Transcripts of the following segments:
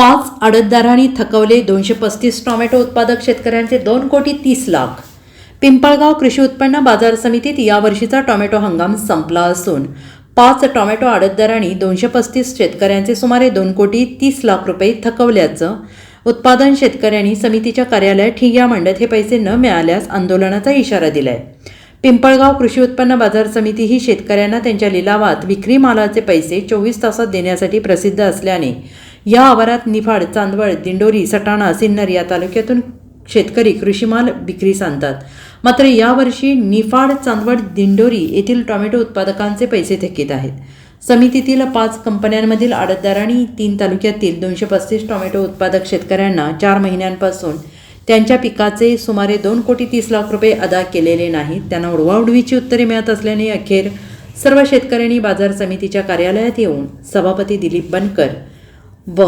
पाच आडतदारांनी थकवले दोनशे पस्तीस टोमॅटो उत्पादक शेतकऱ्यांचे दोन कोटी तीस लाख. पिंपळगाव कृषी उत्पन्न बाजार समितीत यावर्षीचा टोमॅटो हंगाम संपला असून पाच टोमॅटो आडतदारांनी दोनशे पस्तीस शेतकऱ्यांचे सुमारे दोन कोटी तीस लाख रुपये थकवल्याचं उत्पादन शेतकऱ्यांनी समितीच्या कार्यालयात ठिय्या मांडत हे पैसे न मिळाल्यास आंदोलनाचा इशारा दिलाय. पिंपळगाव कृषी उत्पन्न बाजार समिती ही शेतकऱ्यांना त्यांच्या लिलावात विक्री मालाचे पैसे चोवीस तासात देण्यासाठी प्रसिद्ध असल्याने या आवारात निफाड चांदवड दिंडोरी सटाणा सिन्नर या तालुक्यातून शेतकरी कृषीमाल विक्रीस आणतात मात्र यावर्षी निफाड चांदवड दिंडोरी येथील टोमॅटो उत्पादकांचे पैसे थकीत आहेत. समितीतील पाच कंपन्यांमधील आडतदारांनी तीन तालुक्यातील दोनशे पस्तीस टोमॅटो उत्पादक शेतकऱ्यांना चार महिन्यांपासून त्यांच्या पिकाचे सुमारे दोन कोटी तीस लाख रुपये अदा केलेले नाहीत. त्यांना उडवाउडवीची उत्तरे मिळत असल्याने अखेर सर्व शेतकऱ्यांनी बाजार समितीच्या कार्यालयात येऊन सभापती दिलीप बनकर व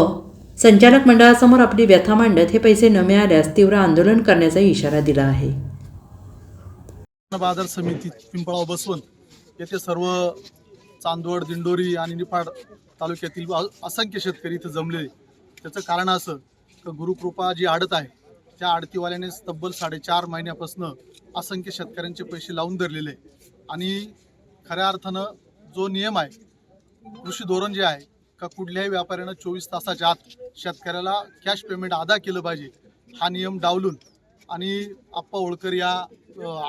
संचालक मंडळासमोर आपली व्यथा मांडत हे पैसे न मिळाल्यास तीव्र आंदोलन करण्याचा इशारा दिला आहे. बाजार समिती पिंपळाव बसवून येथे सर्व चांदवड दिंडोरी आणि निफाड तालुक्यातील असंख्य शेतकरी इथं जमले त्याचं कारण असं की गुरुकृपा जी आडत आहे त्या आडतीवाल्याने तब्बल साडेचार महिन्यापासून असंख्य शेतकऱ्यांचे पैसे लावून धरलेले. आणि खऱ्या अर्थानं जो नियम आहे कृषी धोरण जे आहे का कुठल्याही व्यापाऱ्यानं चोवीस तासाच्या आत शेतकऱ्याला कॅश पेमेंट अदा केलं पाहिजे हा नियम डावलून. आणि आप्पा होळकर या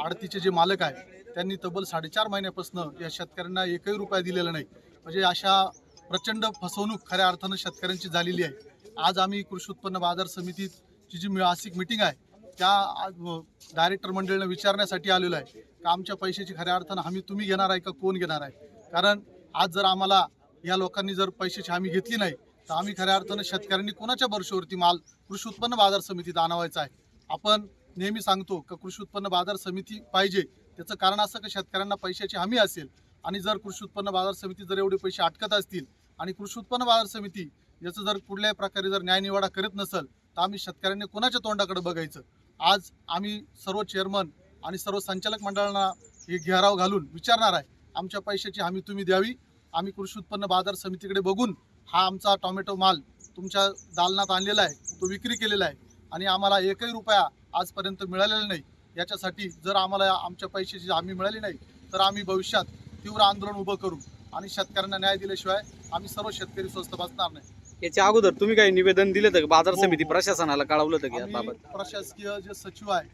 आडतीचे जे मालक आहे त्यांनी तब्बल साडेचार महिन्यापासून या शेतकऱ्यांना एकही रुपया दिलेला नाही. म्हणजे अशा प्रचंड फसवणूक खऱ्या अर्थानं शेतकऱ्यांची झालेली आहे. आज आम्ही कृषी उत्पन्न बाजार समितीची जी मासिक मिटिंग आहे त्या डायरेक्टर मंडळीनं विचारण्यासाठी आलेलो आहे. का आमच्या पैशाची खऱ्या अर्थानं हमी तुम्ही घेणार आहे का कोण घेणार आहे? कारण आज जर आम्हाला या लोकांनी जर पैशाची हमी घेतली नाही तर आम्ही खऱ्या अर्थानं शेतकऱ्यांनी कोणाच्या वर्षावरती माल कृषी उत्पन्न बाजार समितीत आणावायचा आहे? आपण नेहमी सांगतो का कृषी उत्पन्न बाजार समिती पाहिजे. त्याचं कारण असं की शेतकऱ्यांना पैशाची हमी असेल आणि जर कृषी उत्पन्न बाजार समिती जर एवढे पैसे अटकत असतील आणि कृषी उत्पन्न बाजार समिती याचं जर कुठल्याही प्रकारे जर न्यायनिवाडा करत नसेल तर आम्ही शेतकऱ्यांनी कोणाच्या तोंडाकडे बघायचं? आज आम्ही सर्व चेअरमन आणि सर्व संचालक मंडळांना हे घेराव घालून विचारणार आहे आमच्या पैशाची हमी तुम्ही द्यावी आम्ही कृषी उत्पन्न बाजार समितीकडे बघून हा आमचा टोमॅटो माल तुमच्या दालनात आणलेला आहे तो विक्री केलेला आहे आणि आम्हाला एकही रुपया आजपर्यंत मिळालेला नाही. याच्यासाठी जर आम्हाला आमच्या पैशाची हमी मिळाली नाही तर आम्ही भविष्यात तीव्र आंदोलन उभं करू आणि शेतकऱ्यांना न्याय दिल्याशिवाय आम्ही सर्व शेतकरी स्वस्त बसणार नाही. याच्या अगोदर तुम्ही काही निवेदन दिलं का? बाजार हो, समिती हो. प्रशासनाला कळवलं याबाबत? प्रशासकीय जे सचिव आहे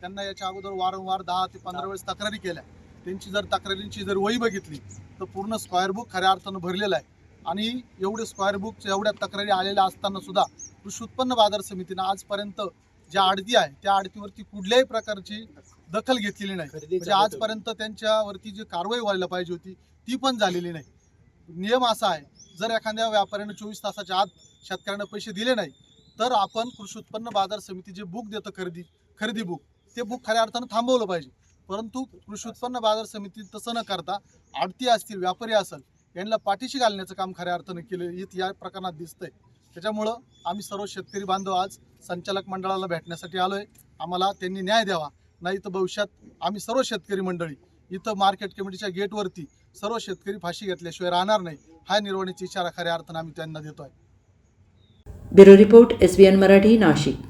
त्यांना याच्या अगोदर वारंवार दहा ते पंधरा वेळेस तक्रारी केल्या. त्यांची जर तक्रारींची जर वही बघितली तर पूर्ण स्क्वेअर बुक खऱ्या अर्थानं भरलेलं आहे. आणि एवढे स्क्वेअर बुक एवढ्या तक्रारी आलेल्या असताना सुद्धा कृषी उत्पन्न बाजार समितीनं आजपर्यंत ज्या आडती आहे त्या आडतीवरती कुठल्याही प्रकारची दखल घेतलेली नाही. म्हणजे आजपर्यंत त्यांच्यावरती जी कारवाई व्हायला पाहिजे होती ती पण झालेली नाही. नियम असा आहे जर एखाद्या व्यापाऱ्याने चोवीस तासाच्या आत शेतकऱ्यांना पैसे दिले नाही तर आपण कृषी उत्पन्न बाजार समिती जे बुक देतं खरेदी खरेदी बुक ते बुक खऱ्या अर्थानं थांबवलं पाहिजे. परंतु कृषी उत्पन्न बाजार समिती तसं न करता आडती असतील व्यापारी असेल यांना पाठीशी घालण्याचं काम खऱ्या अर्थानं केलं हे या प्रकरणात दिसतंय. त्याच्यामुळं आम्ही सर्व शेतकरी बांधव आज संचालक मंडळाला भेटण्यासाठी आलोय. आम्हाला त्यांनी न्याय द्यावा. नाही तर भविष्यात आम्ही सर्व शेतकरी मंडळी इथं मार्केट कमिटीच्या गेटवरती सर्व शेतकरी फाशी घेतल्याशिवाय राहणार नाही हा निर्वहणीचा इशारा खऱ्या अर्थानं आम्ही त्यांना देतोय. Bureau report S B N Marathi Nashik.